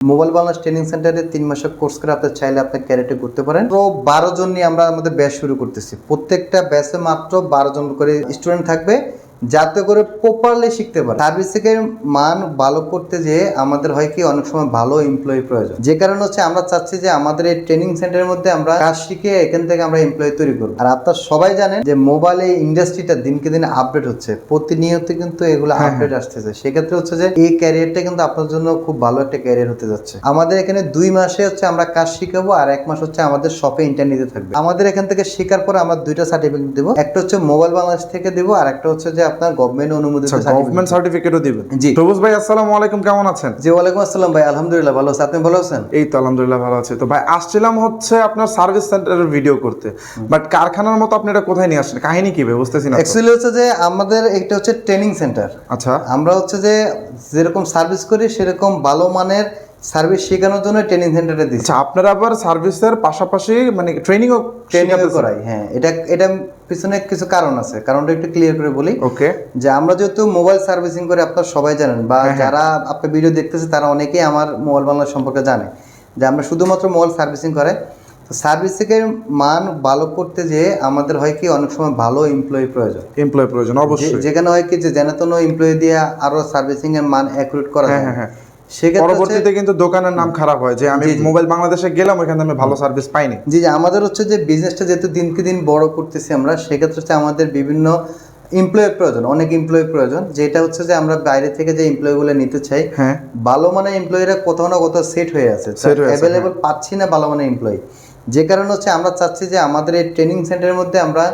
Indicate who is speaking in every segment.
Speaker 1: Mobile Bangladesh training সেন্টারে তিন মাসের কোর্স করে আপনার চাইলে আপনার ক্যারেটে করতে পারেন। তো বারো জন নিয়ে আমরা আমাদের ব্যাচ শুরু করতেছি। প্রত্যেকটা ব্যাচে মাত্র বারো জন করে স্টুডেন্ট থাকবে। যাতে করে প্রপারলি শিখতে পারে। সার্ভিসের মান ভালো করতে যেয়ে আমাদের হয় কি অনেক সময় ভালো এমপ্লয়ি প্রয়োজন। যে কারণে হচ্ছে আমরা চাচ্ছি যে আমাদের এই ট্রেনিং সেন্টারের মধ্যে আমরা কাজ শিখে এখান থেকে আমরা এমপ্লয়ি তৈরি করব। আর আপনারা সবাই জানেন যে মোবাইল ইন্ডাস্ট্রিটা দিনকে দিন আপডেট হচ্ছে। প্রতিনিয়ত কিন্তু এগুলো আপডেট আসতেছে। সেক্ষেত্রে হচ্ছে যে এই ক্যারিয়ারটা কিন্তু আপনার জন্য খুব ভালো একটা ক্যারিয়ার হতে যাচ্ছে। আমাদের এখানে দুই মাসে হচ্ছে আমরা কাজ শিখাবো আর এক মাস হচ্ছে আমাদের শপে ইন্টারনেটে থাকবে। আমাদের এখান থেকে শেখার পরে আমরা দুইটা সার্টিফিকেট দেবো। একটা হচ্ছে মোবাইল বাংলাদেশ থেকে দেবো আর একটা হচ্ছে যে আপনার গভর্নমেন্ট অনুমোদিত
Speaker 2: গভর্নমেন্ট সার্টিফিকেটও দিবেন
Speaker 1: জি।
Speaker 2: সবুজ ভাই আসসালামু আলাইকুম কেমন আছেন?
Speaker 1: জি ওয়ালাইকুম আসসালাম ভাই আলহামদুলিল্লাহ ভালো আছি। আপনি ভালো আছেন?
Speaker 2: এই তো আলহামদুলিল্লাহ ভালো আছে। তো ভাই আসছিলাম হচ্ছে আপনার সার্ভিস সেন্টারের ভিডিও করতে। বাট কারখানার মতো আপনি এটা কোথায় নিয়ে আসছেন? কাহিনী কি ভাই? বুঝতেছি না।
Speaker 1: অ্যাকচুয়ালি হচ্ছে যে আমাদের এটা হচ্ছে ট্রেনিং সেন্টার
Speaker 2: আচ্ছা।
Speaker 1: আমরা হচ্ছে যে যেরকম সার্ভিস করি সেরকম ভালো মানের সার্ভিস শেখানোর জন্য ট্রেনিং সেন্টারে দিচ্ছি
Speaker 2: আচ্ছা আপনারা আবার সার্ভিসের পাশাপাশি মানে ট্রেনিংও
Speaker 1: ট্রেনিং করাই হ্যাঁ। এটা এটা পিছনে কিছু কারণ আছে। কারণটা একটু ক্লিয়ার করে বলি।
Speaker 2: ওকে
Speaker 1: যে আমরা যেহেতু মোবাইল সার্ভিসিং করে আপনারা সবাই জানেন বা
Speaker 2: হ্যাঁ,
Speaker 1: যারা আপনার ভিডিও দেখতেছে তারা অনেকেই আমার মোবাইল বাংলা সম্পর্কে জানে। যে আমরা শুধুমাত্র মোবাইল সার্ভিসিং করে। তো সার্ভিসিংয়ের মান ভালো করতে যেয়ে আমাদের হয় কি অনেক সময় ভালো এমপ্লয়ি প্রয়োজন।
Speaker 2: এমপ্লয় প্রয়োজন অবশ্যই।
Speaker 1: যেখানে হয় কি যে জেনাতন এমপ্লয়ি দিয়ে আরও সার্ভিসিং এর মান অ্যাকুরেট করা
Speaker 2: হ্যাঁ
Speaker 1: যায়।
Speaker 2: হ্যাঁ হ্যাঁ। পরবর্তীতে কিন্তু দোকানের নাম খারাপ হয় যে আমি। মোবাইল বাংলাদেশে গেলাম ওখানে আমি ভালো সার্ভিস পাইনি।
Speaker 1: জি জি আমাদের হচ্ছে যে বিজনেসটা যেহেতু দিনকে দিন বড় করতেছি আমরা সেক্ষেত্রে হচ্ছে আমাদের বিভিন্ন এমপ্লয়ের প্রয়োজন অনেক এমপ্লয়ের প্রয়োজন যেটা হচ্ছে যে আমরা বাইরে থেকে যে এমপ্লয়িগুলো নিতে চাই
Speaker 2: হ্যাঁ।
Speaker 1: ভালো মানের এমপ্লয়িরা কোথাও না কোথাও সেট হয়ে আছে। অ্যাভেলেবল পাচ্ছি না ভালো মানের এমপ্লয়ি যে কারণে হচ্ছে আমরা চাচ্ছি যে আমাদের এই ট্রেনিং সেন্টারের মধ্যে আমরা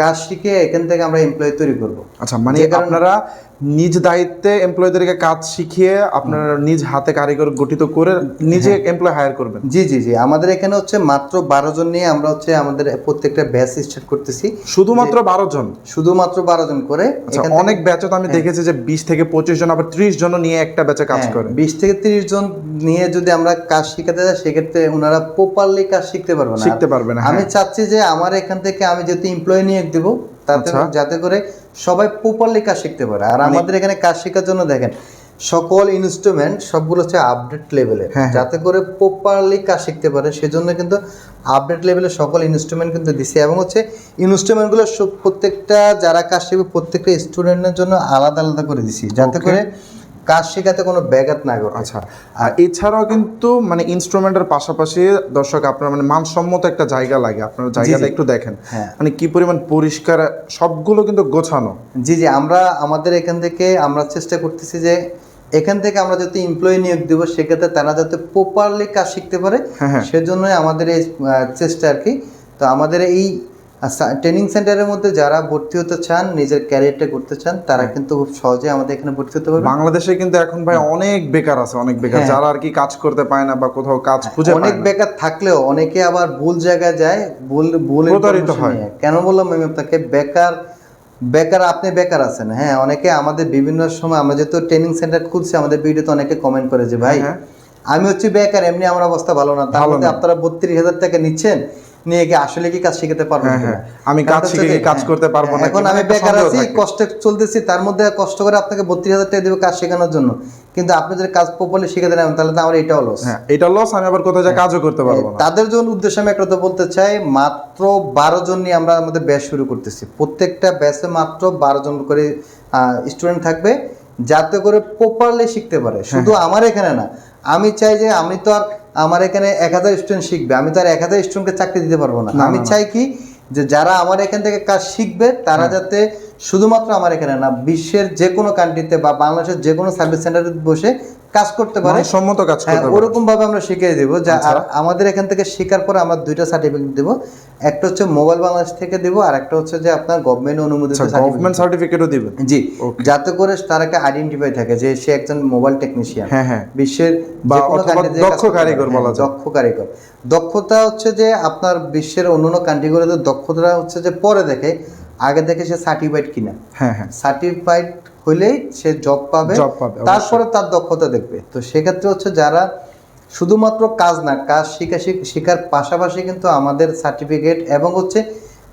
Speaker 1: কাজ শিখে এখান থেকে আমরা এমপ্লয়ি তৈরি করব।
Speaker 2: আচ্ছা মানে আপনারা নিজ দায়িত্বে এমপ্লয়ীদেরকে কাজ শিখিয়ে আপনার নিজ হাতে কারিগর গঠিত করে নিজে
Speaker 1: হ্যাঁ।
Speaker 2: এমপ্লয় হায়ার করবেন।
Speaker 1: জি জি জি। আমাদের এখানে হচ্ছে মাত্র বারো জন নিয়ে আমরা হচ্ছে আমাদের প্রত্যেকটা ব্যাচ স্টার্ট করতেছি।
Speaker 2: শুধুমাত্র বারো জন?
Speaker 1: শুধুমাত্র বারো জন করে।
Speaker 2: আচ্ছা অনেক ব্যাচে তো আমি দেখেছি যে বিশ থেকে পঁচিশ জন আবার ত্রিশ জন নিয়ে একটা ব্যাচে কাজ
Speaker 1: হ্যাঁ,
Speaker 2: করে।
Speaker 1: বিশ থেকে তিরিশ জন নিয়ে যদি আমরা কাজ শিখাতে যাই সেক্ষেত্রে ওনারা প্রপারলি কাজ শিখতে পারবে না।
Speaker 2: শিখতে পারবে না,
Speaker 1: আমি
Speaker 2: হ্যাঁ।
Speaker 1: চাচ্ছি যে আমার এখান থেকে আমি যেহেতু এমপ্লয়ি নিয়ে দেব তাতে
Speaker 2: আচ্ছা।
Speaker 1: যাতে করে সবাই প্রপারলি কাজ শিখতে পারে। আর
Speaker 2: মানে
Speaker 1: আমাদের এখানে কাজ শেখার জন্য দেখেন সকল ইনস্ট্রুমেন্ট সবগুলো হচ্ছে আপডেট লেভেলে
Speaker 2: হ্যাঁ,
Speaker 1: যাতে করে প্রপারলি কাজ শিখতে পারে সেজন্য কিন্তু আপডেট লেভেলে সকল ইনস্ট্রুমেন্ট কিন্তু দিছে। এবং হচ্ছে ইনস্ট্রুমেন্টগুলো প্রত্যেকটা যারা কাজ শিখবে প্রত্যেকটা স্টুডেন্টের জন্য আলাদা আলাদা করে দিছি। যাতে করে কাজ শেখাতে কোনো ব্যাঘাত না ঘটে।
Speaker 2: আচ্ছা আর এছাড়াও কিন্তু মানে ইনস্ট্রুমেন্টের পাশাপাশি দর্শক আপনার মানে মানসম্মত একটা জায়গা লাগে আপনার জায়গাটা একটু দেখেন।
Speaker 1: হ্যাঁ।
Speaker 2: মানে কি পরিমাণ পরিষ্কার সবগুলো কিন্তু গোছানো।
Speaker 1: জি জি আমরা আমাদের এখান থেকে আমরা চেষ্টা করতেছি যে এখান থেকে আমরা যাতে এমপ্লয়ি নিয়োগ দেবো সেক্ষেত্রে তারা যাতে প্রপারলি কাজ শিখতে পারে
Speaker 2: হ্যাঁ, হ্যাঁ।
Speaker 1: সেজন্যই আমাদের এই চেষ্টা আর কি। তো আমাদের এই ট্রেনিং সেন্টারের মধ্যে যারা ভর্তি হতে চান নিজের ক্যারিয়ারটা করতে চান তারা কিন্তু খুব সহজে আমাদের এখানে ভর্তি হতে পারবে।
Speaker 2: বাংলাদেশে কিন্তু এখন ভাই অনেক বেকার আছে অনেক বেকার।
Speaker 1: হ্যাঁ।
Speaker 2: যারা আর কি কাজ করতে পায় না বা কোথাও কাজ খুঁজে
Speaker 1: অনেক বেকার থাকলেও অনেকে আবার ভুল জায়গায় যায় ভুল ভুল
Speaker 2: প্রতারিত হয়।
Speaker 1: কেন বললাম আমি আপনাকে? বেকার বেকার আপনি বেকার আছেন। হ্যাঁ অনেকে আমাদের বিভিন্ন সময় আমরা যেহেতু ট্রেনিং সেন্টার খুলছি আমাদের ভিডিওতে অনেকে কমেন্ট করে যে ভাই
Speaker 2: হ্যাঁ।
Speaker 1: আমি হচ্ছে বেকার এমনি আমার অবস্থা ভালো না। মধ্যে আপনারা বত্রিশ হাজার টাকা নিচ্ছেন নিয়ে কি আসলে কি কাজ শিখাতে পারবেন
Speaker 2: হ্যাঁ? হ্যাঁ। আমি কাজ শিখে কাজ
Speaker 1: হ্যাঁ,
Speaker 2: করতে পারব না
Speaker 1: এখন আমি বেকার আছি। কষ্টে চলতেছি তার মধ্যে কষ্ট করে আপনাকে বত্রিশ হাজার টাকা দেবো কাজ শেখানোর জন্য। কিন্তু আপনি যদি কাজ প্রপারলি শিখাতে নেন তাহলে তো আমার এটাও লস
Speaker 2: হ্যাঁ এটা লস আমি আবার কোথাও যা কাজও করতে পারব না।
Speaker 1: তাদের জন্য উদ্দেশ্যে আমি একটা কথা বলতে চাই মাত্র বারো জন নিয়ে আমরা আমাদের ব্যাচ শুরু করতেছি। প্রত্যেকটা ব্যাচে মাত্র বারো জন করে স্টুডেন্ট থাকবে যাতে করে প্রপারলি শিখতে পারে। শুধু আমার এখানে না আমি চাই যে আমি তো আর আমার এখানে এক হাজার স্টুডেন্ট শিখবে আমি তো আর এক হাজার স্টুডেন্টকে চাকরি দিতে পারব না। আমি চাই কি যে যারা আমার এখান থেকে কাজ শিখবে তারা যাতে শুধুমাত্র আমার এখানে না বিশ্বের যে কোনো কান্ট্রিতে বা বাংলাদেশের যে কোনো সার্ভিস সেন্টারে বসে কাজ করতে পারে।
Speaker 2: সম্মত কাজ
Speaker 1: হ্যাঁ
Speaker 2: করতে
Speaker 1: ওরকম ভাবে আমরা শিখিয়ে দেবো যা
Speaker 2: আচ্ছা।
Speaker 1: আমাদের এখান থেকে শেখার পরে আমরা দুইটা সার্টিফিকেট দেবো। একটা হচ্ছে মোবাইল বাংলাদেশ থেকে দেবো আর একটা হচ্ছে যে আপনার গভর্নমেন্ট অনুমোদিত।
Speaker 2: গভর্নমেন্ট সার্টিফিকেটও দিবেন
Speaker 1: জি যাতে করে তারাকে আইডেন্টিফাই থাকে যে সে একজন মোবাইল টেকনিশিয়ান
Speaker 2: হ্যাঁ হ্যাঁ।
Speaker 1: বিশ্বের
Speaker 2: দক্ষ কারিগর বলা
Speaker 1: হ্যাঁ,
Speaker 2: যায়।
Speaker 1: দক্ষ কারিগর। দক্ষতা হচ্ছে যে আপনার বিশ্বের অন্যান্য কান্ট্রিগুলোতে দক্ষতা হচ্ছে যে পরে দেখে আগে দেখে সে সার্টিফাইড কিনা।
Speaker 2: হ্যাঁ হ্যাঁ।
Speaker 1: সার্টিফাইড হলেই সে জব পাবে
Speaker 2: Job পাবে,
Speaker 1: তারপরে তার দক্ষতা দেখবে। তো সেক্ষেত্রে হচ্ছে যারা শুধুমাত্র কাজ না কাজ শিখা শিখ- শেখার পাশাপাশি কিন্তু আমাদের সার্টিফিকেট এবং হচ্ছে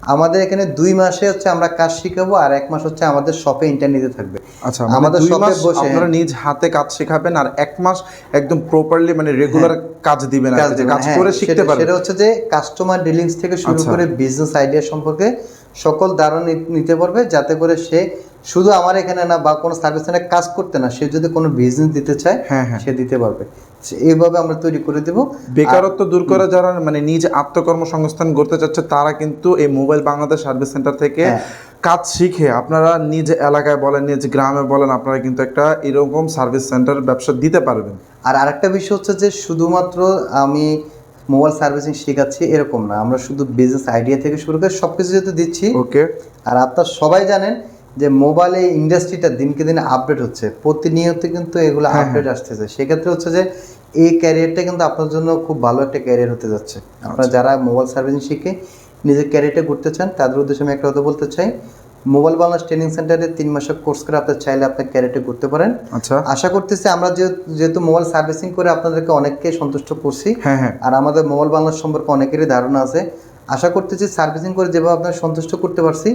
Speaker 1: আমাদের এখানে দুই মাসে হচ্ছে আমরা কাজ শিখাবো আর এক মাস হচ্ছে আমাদের শপে ইন্টারনেটে থাকবে।
Speaker 2: আচ্ছা
Speaker 1: আমাদের
Speaker 2: আমাদের মাস
Speaker 1: বসে-
Speaker 2: আপনারা নিজ হাতে কাজ শেখাবেন আর এক মাস একদম প্রপারলি মানে রেগুলার কাজ দিবেন আর
Speaker 1: কাজ হ্যাঁ,
Speaker 2: করে শিখতে পারবেন।
Speaker 1: সেটা হচ্ছে যে কাস্টমার ডিলিংস থেকে শুরু
Speaker 2: আচ্ছা।
Speaker 1: করে বিজনেস আইডিয়া সম্পর্কে সকল ধারণা নিতে পারবে যাতে করে সে শুধু আমার এখানে না বা কোনো সার্ভিস সেন্টারে কাজ করতে না সে যদি কোনো বিজনেস দিতে চায়
Speaker 2: হ্যাঁ হ্যাঁ।
Speaker 1: সে দিতে পারবে। সে- এইভাবে আমরা তৈরি করে দেব।
Speaker 2: বেকারত্ব দূর করে যারা মানে নিজ আত্মকর্মসংস্থান করতে চাচ্ছে তারা কিন্তু এই মোবাইল বাংলাদেশ সার্ভিস সেন্টার থেকে
Speaker 1: হ্যাঁ।
Speaker 2: কাজ শিখে আপনারা নিজ এলাকায় বলেন নিজ গ্রামে বলেন আপনারা কিন্তু একটা এরকম সার্ভিস সেন্টার ব্যবসা দিতে পারবেন।
Speaker 1: আর আরেকটা বিষয় হচ্ছে যে শুধুমাত্র আমি মোবাইল সার্ভিসিং শেখাচ্ছি এরকম না আমরা শুধু বিজনেস আইডিয়া থেকে শুরু করে সব কিছু যেহেতু দিচ্ছি
Speaker 2: ওকে
Speaker 1: আর আপনার সবাই জানেন যে মোবাইলে ইন্ডাস্ট্রিটা দিনকে দিনে আপডেট হচ্ছে প্রতিনিয়ত কিন্তু এগুলো
Speaker 2: হ্যাঁ,
Speaker 1: আপডেট আসতেছে। সেক্ষেত্রে হচ্ছে যে এই ক্যারিয়ারটা কিন্তু আপনার জন্য খুব ভালো একটা ক্যারিয়ার হতে যাচ্ছে। আপনারা যারা মোবাইল সার্ভিসিং শিখে নিজের ক্যারিয়ারটা করতে চান তাদের উদ্দেশ্যে আমি একটা কথা বলতে চাই। মোবাইল বাংলাদেশ ট্রেনিং সেন্টারে তিন মাসের কোর্স করে আপনার চাইলে আপনার ক্যারিয়ারটা করতে পারেন।
Speaker 2: আচ্ছা।
Speaker 1: আশা করতেছি আমরা যেহেতু মোবাইল সার্ভিসিং করে আপনাদেরকে অনেককে সন্তুষ্ট করছি
Speaker 2: হ্যাঁ হ্যাঁ।
Speaker 1: আর আমাদের মোবাইল বাংলাদেশ সম্পর্কে অনেকেরই ধারণা আছে। আশা করতেছি সার্ভিসিং করে যেভাবে আপনার সন্তুষ্ট করতে পারছি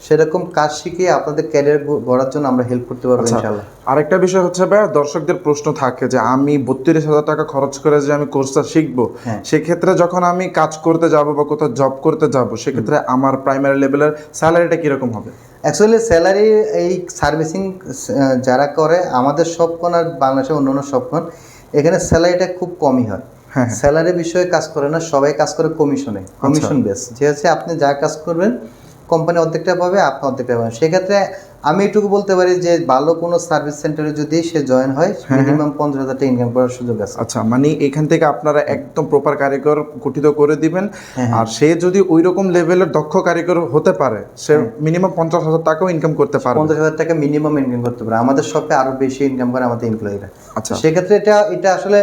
Speaker 1: সেরকম কাজ শিখিয়ে আপনাদের ক্যারিয়ার গড়ার জন্য আমরা হেল্প করতে পারব
Speaker 2: আচ্ছা।
Speaker 1: ইনশাল্লাহ
Speaker 2: আরেকটা বিষয় হচ্ছে ভাই দর্শকদের প্রশ্ন থাকে যে আমি বত্রিশ হাজার টাকা খরচ করে যে আমি কোর্সটা শিখব
Speaker 1: হ্যাঁ।
Speaker 2: সেক্ষেত্রে যখন আমি কাজ করতে যাব বা কোথাও জব করতে যাব সেক্ষেত্রে আমার প্রাইমারি লেভেলের স্যালারিটা কীরকম হবে?
Speaker 1: অ্যাকচুয়ালি স্যালারি এই সার্ভিসিং যারা করে আমাদের সব কোন আর বাংলাদেশের অন্য অন্য সব কোন এখানে স্যালারিটা খুব কমই হয়।
Speaker 2: হ্যাঁ,
Speaker 1: স্যালারি বিষয়ে কাজ করে না সবাই কাজ করে কমিশনে কমিশন বেস যে হচ্ছে আপনি যা কাজ করবেন কোম্পানি অর্ধেকটা পাবে আপনি অর্ধেকটা পাবেন। সেক্ষেত্রে আমি এটুকু বলতে পারি যে ভালো কোনো সার্ভিস সেন্টারে যদি সে জয়েন হয় মিনিমাম পঞ্চাশ হাজার টাকা ইনকাম করার সুযোগ আছে।
Speaker 2: আচ্ছা মানে এখান থেকে আপনারা একদম প্রপার কারিগর গঠিত করে দিবেন। আর সে যদি ওই রকম লেভেলের দক্ষ কারিগর হতে পারে সে মিনিমাম পঞ্চাশ হাজার টাকাও ইনকাম করতে পারে
Speaker 1: পঞ্চাশ হাজার টাকা মিনিমাম ইনকাম করতে পারে। আমাদের শপে আরও বেশি ইনকাম করে আমাদের এমপ্লয়িরা
Speaker 2: আচ্ছা।
Speaker 1: সেক্ষেত্রে এটা এটা আসলে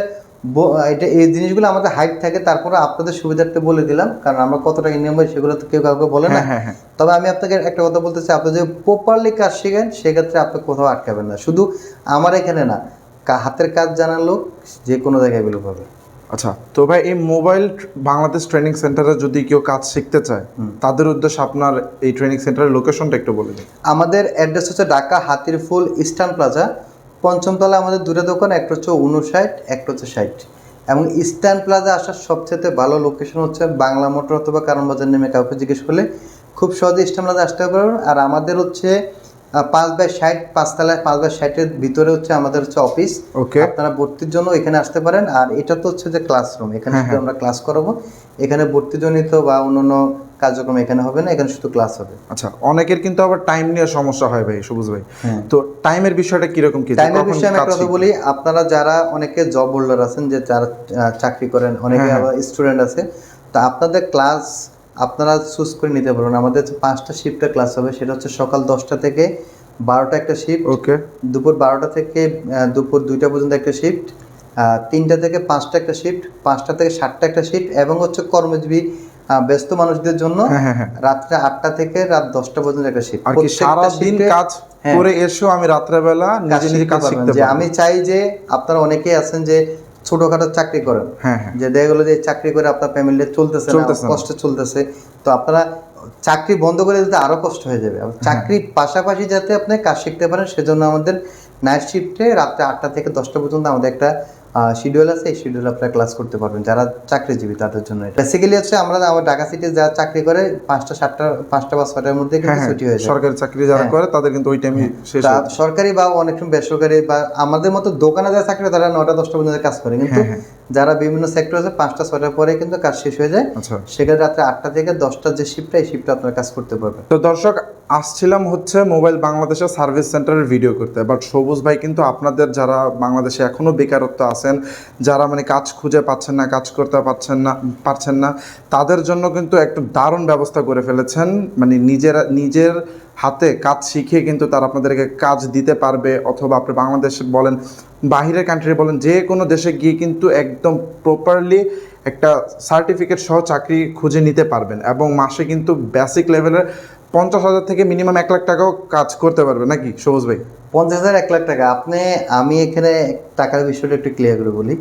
Speaker 1: এটা এই জিনিসগুলো আমাদের হাইট থাকে তারপরে আপনাদের সুবিধার্থে বলে দিলাম কারণ আমরা কতটা ইনকাম করি সেগুলো তো কেউ কাউকে বলে না।
Speaker 2: হ্যাঁ হ্যাঁ হ্যাঁ।
Speaker 1: তবে আমি আপনাকে একটা কথা বলতে চাই আপনি যদি প্রপারলি কাজ শিখেন সেক্ষেত্রে আপনি কোথাও আটকাবেন না। শুধু আমার এখানে না হাতের কাজ জানার লোক যে কোনো জায়গায় বিলোপ হবে।
Speaker 2: আচ্ছা তো ভাই এই মোবাইল বাংলাদেশ ট্রেনিং সেন্টারে যদি কেউ কাজ শিখতে চায় তাদের উদ্দেশ্যে আপনার এই ট্রেনিং সেন্টারের লোকেশনটা একটু বলে দিন।
Speaker 1: আমাদের অ্যাড্রেস হচ্ছে ঢাকা হাতিরফুল ইস্টার্ন প্লাজা পঞ্চমতলা আমাদের দুটো দোকান একটা হচ্ছে উনষাট একটা হচ্ছে ষাট। এবং ইস্টার্ন প্লাজা আসার সবচেয়ে ভালো লোকেশন হচ্ছে বাংলা মোটর অথবা কারণ বাজার নেমে কাউকে জিজ্ঞেস করলে খুব সহজে ইস্টার্ন প্লাজা আসতে পারবেন। আর আমাদের হচ্ছে পাঁচ বাই ষাট পাঁচতলায় পাঁচ বাই ষাটের ভিতরে হচ্ছে আমাদের হচ্ছে অফিস
Speaker 2: ওকে
Speaker 1: আপনারা ভর্তির জন্য এখানে আসতে পারেন। আর এটা তো হচ্ছে যে ক্লাসরুম এখানে আমরা ক্লাস করাবো। এখানে ভর্তিজনিত বা অন্যান্য কার্যক্রম এখানে হবে না এখানে শুধু ক্লাস হবে।
Speaker 2: আচ্ছা অনেকের কিন্তু আবার টাইম নিয়ে সমস্যা হয় ভাই সবুজ ভাই।
Speaker 1: হ্যাঁ।
Speaker 2: তো টাইমের বিষয়টা কীরকম কি?
Speaker 1: টাইমের বিষয়ে আমি কথা বলি আপনারা যারা অনেকে জব হোল্ডার আছেন যে যারা চাকরি করেন অনেকে
Speaker 2: হ্যাঁ,
Speaker 1: আবার স্টুডেন্ট আছে তা আপনাদের ক্লাস আপনারা চুজ করে নিতে পারবেন। আমাদের পাঁচটা শিফটের ক্লাস হবে সেটা হচ্ছে সকাল দশটা থেকে বারোটা একটা শিফট
Speaker 2: ওকে
Speaker 1: দুপুর বারোটা থেকে দুপুর দুইটা পর্যন্ত একটা শিফট তিনটা থেকে পাঁচটা একটা শিফট পাঁচটা থেকে সাতটা একটা শিফট এবং হচ্ছে কর্মজীবী ব্যস্ত মানুষদের জন্য
Speaker 2: হ্যাঁ হ্যাঁ হ্যাঁ।
Speaker 1: রাত্রে আটটা থেকে রাত দশটা পর্যন্ত একটা শিফট
Speaker 2: আর কি সারা দিন কাজ। করে এসেও আমি রাত্রেবেলা নিজে নিজে
Speaker 1: শিখতে
Speaker 2: কাজ শিখতে
Speaker 1: যে আমি চাই যে আপনারা অনেকেই আছেন যে ছোটখাটো চাকরি করেন। যে দেখা গেলো যে চাকরি করে আপনার ফ্যামিলি চলতেছে কষ্ট চলতেছে। তো আপনারা চাকরি বন্ধ করে দিতে আরও কষ্ট হয়ে যাবে। চাকরির পাশাপাশি যাতে আপনি কাজ শিখতে পারেন সেজন্য আমাদের নাইট শিফটে রাত্রে আটটা থেকে দশটা পর্যন্ত আমাদের একটা শিডিউল আছে এই শিডিউল আপনারা ক্লাস করতে পারবেন যারা চাকরিজীবী তাদের জন্য বেসিক্যালি হচ্ছে আমরা আমার ঢাকা সিটি যারা চাকরি করে পাঁচটা সাতটা পাঁচটা বা ছটার মধ্যে
Speaker 2: হ্যাঁ
Speaker 1: কিন্তু ছুটি হয়ে যায়।
Speaker 2: সরকারি চাকরি যারা
Speaker 1: হ্যাঁ।
Speaker 2: করে তাদের কিন্তু ওই টাইমে শেষ হয়ে।
Speaker 1: সরকারি বা অনেক সময় বেসরকারি বা আমাদের মতো দোকানে যারা চাকরি তারা নটা দশটা পর্যন্ত কাজ করে। কিন্তু যারা বিভিন্ন সেক্টর আছে পাঁচটা ছটার পরে কিন্তু কাজ শেষ হয়ে যায়।
Speaker 2: আচ্ছা।
Speaker 1: সেখানে রাত্রে আটটা থেকে দশটার যে শিফটটা এই শিফটে আপনার কাজ করতে পারবেন।
Speaker 2: তো দর্শক আসছিলাম হচ্ছে মোবাইল বাংলাদেশের সার্ভিস সেন্টারের ভিডিও করতে। বাট সবুজ ভাই কিন্তু আপনাদের যারা বাংলাদেশে এখনও বেকারত্ব আছেন যারা মানে কাজ খুঁজে পাচ্ছেন না কাজ করতে পারছেন না পারছেন না তাদের জন্য কিন্তু একটা দারুণ ব্যবস্থা করে ফেলেছেন। মানে নিজেরা নিজের হাতে কাজ শিখে কিন্তু তারা আপনাদেরকে কাজ দিতে পারবে অথবা আপনি বাংলাদেশ বলেন বাহিরের কান্ট্রি বলেন যে কোনো দেশে গিয়ে কিন্তু একদম প্রপারলি একটা সার্টিফিকেট সহ চাকরি খুঁজে নিতে পারবেন এবং মাসে কিন্তু বেসিক লেভেলের পঞ্চাশ হাজার থেকে মিনিমাম এক লাখ টাকাও কাজ করতে পারবে নাকি সবুজ ভাই?
Speaker 1: পঞ্চাশ হাজার এক লাখ টাকা। আপনি আমি এখানে টাকার বিষয়টা একটু ক্লিয়ার করে বলি।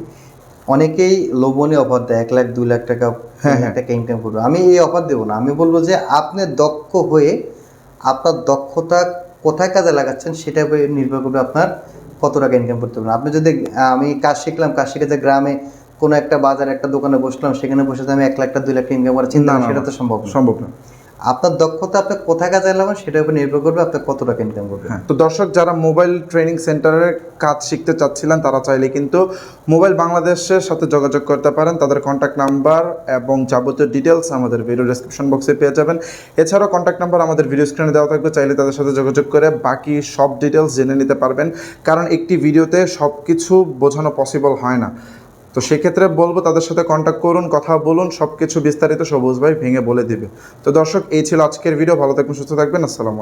Speaker 1: অনেকেই লোভনীয় অফার দেয় এক লাখ দুই লাখ টাকা
Speaker 2: হ্যাঁ,
Speaker 1: লাখ টাকা ইনকাম করবে। আমি এই অফার দেবো না। আমি বলব যে আপনি দক্ষ হয়ে আপনার দক্ষতা কোথায় কাজে লাগাচ্ছেন সেটা উপরে নির্ভর করবে আপনার কত টাকা ইনকাম করতে পারবেন আপনি যদি আমি কাজ শিখলাম কাজ শিখে যে গ্রামে কোনো একটা বাজার একটা দোকানে বসলাম সেখানে বসে আমি এক লাখ টাকা দুই লাখ ইনকাম করার চিন্তা সেটা তো সম্ভব
Speaker 2: সম্ভব না।
Speaker 1: আপনার দক্ষতা আপনি কোথায় কাজে লাগাবেন সেটার উপর নির্ভর করবে আপনি কত টাকা ইনকাম করবেন।
Speaker 2: হ্যাঁ তো দর্শক, যারা মোবাইল ট্রেনিং সেন্টারের কাজ শিখতে চাচ্ছিলেন, তারা চাইলে কিন্তু মোবাইল বাংলাদেশের সাথে যোগাযোগ করতে পারেন। তাদের কন্ট্যাক্ট নাম্বার এবং যাবতীয় ডিটেলস আমাদের ভিডিও ডেসক্রিপশন বক্সে পেয়ে যাবেন। এছাড়াও কন্ট্যাক্ট নাম্বার আমাদের ভিডিও স্ক্রিনে দেওয়া থাকবে। চাইলে তাদের সাথে যোগাযোগ করে বাকি সব ডিটেলস জেনে নিতে পারবেন। কারণ একটি ভিডিওতে সব কিছু বোঝানো পসিবল হয় না। তো সেক্ষেত্রে বলব তাদের সাথে কন্ট্যাক্ট করুন, কথা বলুন সব কিছু বিস্তারিত সবুজ ভাই ভেঙে বলে দিবে। তো দর্শক, এই ছিল আজকের ভিডিও ভালো থাকবেন, সুস্থ থাকবেন, আসসালামু আলাইকুম।